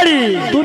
Nari. Tú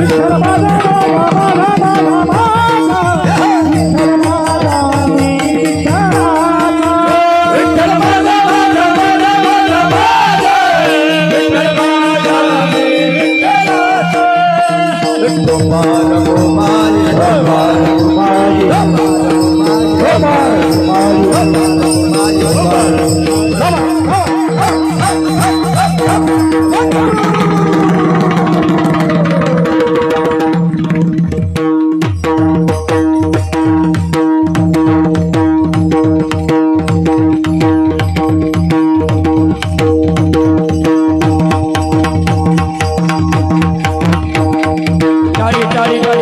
Michelle. Gopal Gopal Gopal Gopal Happy.